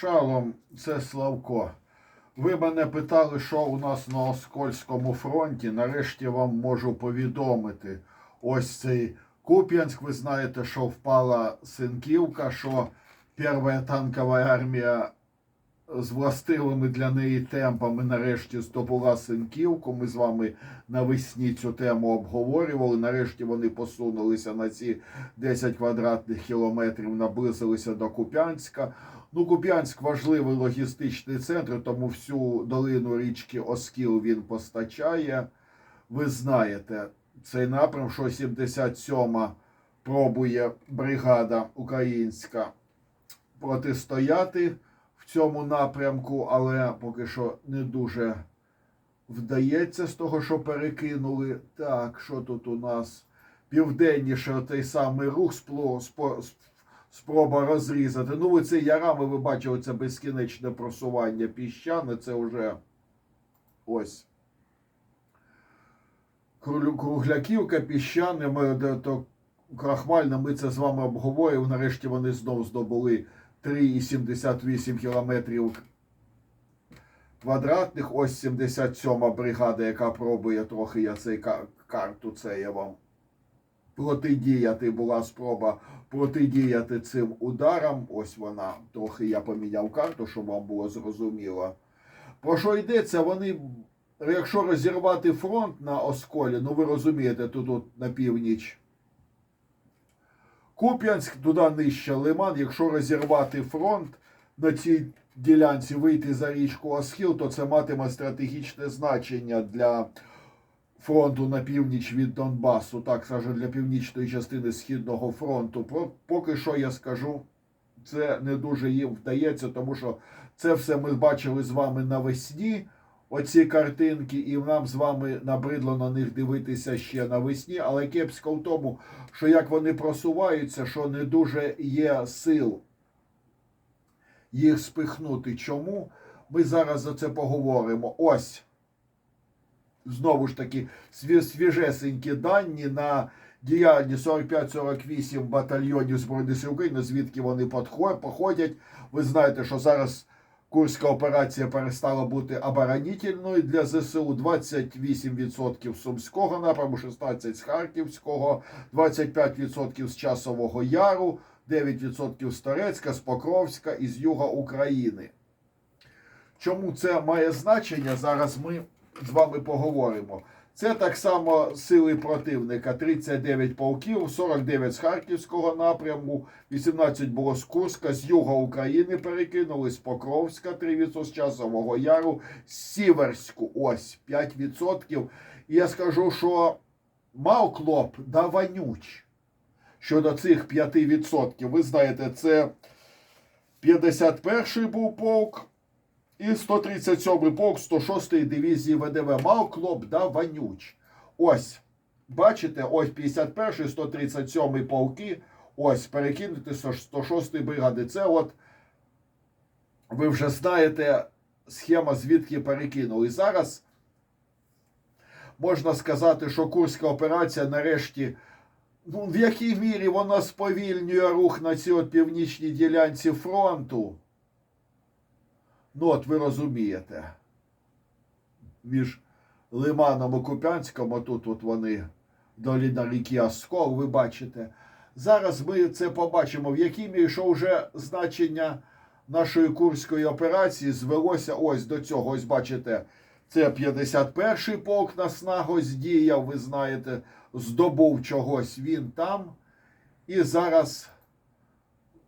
Шалом, це Славко. Ви мене питали, що у нас на Оскольському фронті. Нарешті вам можу повідомити. Ось цей Куп'янськ. Ви знаєте, що впала Синківка, що перша танкова армія з властивими для неї темпами нарешті здобула Синківку. Ми з вами навесні цю тему обговорювали. Нарешті вони посунулися на ці 10 квадратних кілометрів, наблизилися до Куп'янська. Ну, Куп'янськ важливий логістичний центр, тому всю долину річки Оскіл він постачає. Ви знаєте, цей напрям, що 77-ма пробує бригада українська протистояти в цьому напрямку, але поки що не дуже вдається з того, що перекинули. Так, що тут у нас? Південніше той самий рух спо, спроба розрізати. Ну, ви це ярами ви бачили, це безкінечне просування піщане, це вже ось. Кругляківка, піщане, ми, то крахмальне, ми це з вами обговорювали. Нарешті вони знов здобули 3,78 кілометрів квадратних. Ось 77 бригада, яка пробує трохи я цей ка- карту, це я вам протидіяти. Була спроба протидіяти цим ударам. Ось вона. Трохи я поміняв карту, щоб вам було зрозуміло. Про що йдеться? Вони, якщо розірвати фронт на Осколі, ну ви розумієте, тут, тут на північ. Куп'янськ, туди нижче Лиман. Якщо розірвати фронт на цій ділянці, вийти за річку Осхіл, то це матиме стратегічне значення для фронту на північ від Донбасу, так скажу, для північної частини Східного фронту. Поки що я скажу, це не дуже їм вдається, тому що це все ми бачили з вами навесні. Оці картинки, і нам з вами набридло на них дивитися ще навесні, але кепсько в тому, що як вони просуваються, що не дуже є сил їх спихнути. Чому? Ми зараз за це поговоримо. Ось знову ж таки свіжесенькі дані на діяльність 45-48 батальйонів Збройних сил України, звідки вони походять. Ви знаєте, що зараз Курська операція перестала бути оборонительною для ЗСУ. 28% з Сумського напряму, 16% з Харківського, 25% з Часового Яру, 9% з Торецька, з Покровська і з Юга України. Чому це має значення? Зараз ми з вами поговоримо. Це так само сили противника: 39 полків, 49 з Харківського напряму, 18 було з Курська, з юга України перекинули, з Покровська 3% з Часового Яру, з Сіверську ось 5%. І я скажу, що мав клоп да вонюч. Щодо цих 5%, ви знаєте, це 51-й був полк, і 137-й полк 106-ї дивізії ВДВ мав клоп да вонюч. Ось, бачите, ось 51-й, 137-й полки, ось перекинути 106-ї бригади. Це от, ви вже знаєте, схема, звідки перекинули. Зараз можна сказати, що Курська операція нарешті. Ну, в якій мірі вона сповільнює рух на цій от північній ділянці фронту? Ну, от ви розумієте. Між Лиманом і Куп'янськом, а тут от вони доліна ріки Оскол, ви бачите. Зараз ми це побачимо, в якій мірі, що вже значення нашої курської операції звелося ось до цього. Ось бачите, це 51-й полк на снагось діяв, ви знаєте, здобув чогось він там. І зараз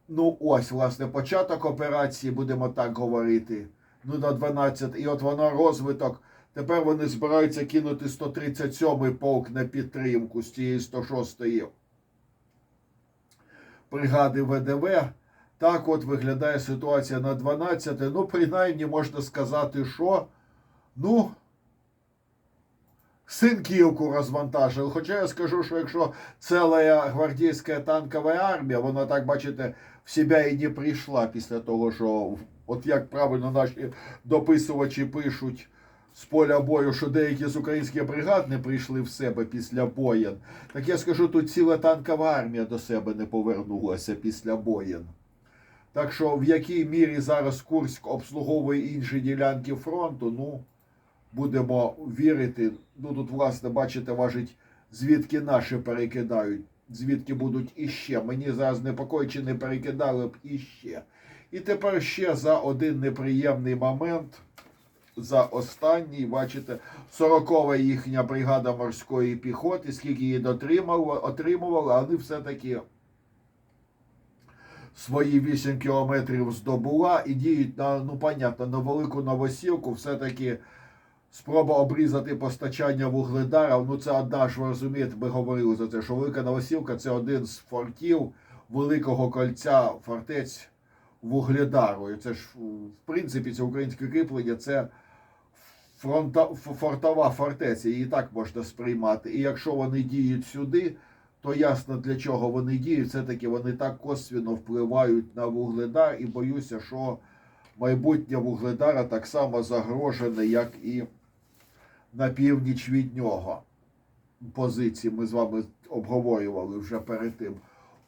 Ну, ось, власне, початок операції, будемо так говорити. Ну, на 12. І от воно розвиток. Тепер вони збираються кинути 137-й полк на підтримку з цієї 106-ї бригади ВДВ. Так от виглядає ситуація на 12. Ну, принаймні, можна сказати, що. Ну. Синківку розвантажили. Хоча я скажу, що якщо ціла гвардійська танкова армія, вона так, бачите, в себе і не прийшла після того, що от як правильно наші дописувачі пишуть з поля бою, що деякі з українських бригад не прийшли в себе після боєн. Так я скажу, тут ціла танкова армія до себе не повернулася після боєн. Так що в якій мірі зараз Курськ обслуговує інші ділянки фронту, ну будемо вірити. Ну тут, власне, бачите, важить, звідки наші перекидають, звідки будуть іще. Мені зараз непокой, не перекидали б іще. І тепер ще за один неприємний момент. За останній, бачите, 40-ва їхня бригада морської піхоти, скільки її отримували, вони все-таки свої 8 кілометрів здобула і діють на, ну, понятно, на велику новосілку, все-таки спроба обрізати постачання вугледарів. Ну, це одна ж, ви розумієте, ми говорили за це, що велика новосілка це один з фортів Великого кольця фортець Вугледару. І це ж, в принципі, це українське кріплення, це фронта, фортова фортеця, її так можна сприймати. І якщо вони діють сюди, то ясно для чого вони діють. Все-таки вони так косвіно впливають на вугледар, і боюся, що майбутнє вугледара так само загрожене, як і на північ від нього. Позиції ми з вами обговорювали вже перед тим.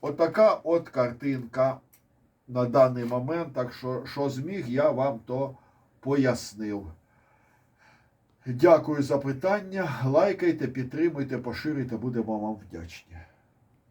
Отака от картинка на даний момент. Так що, що зміг, я вам то пояснив. Дякую за питання. Лайкайте, підтримуйте, поширюйте, будемо вам вдячні.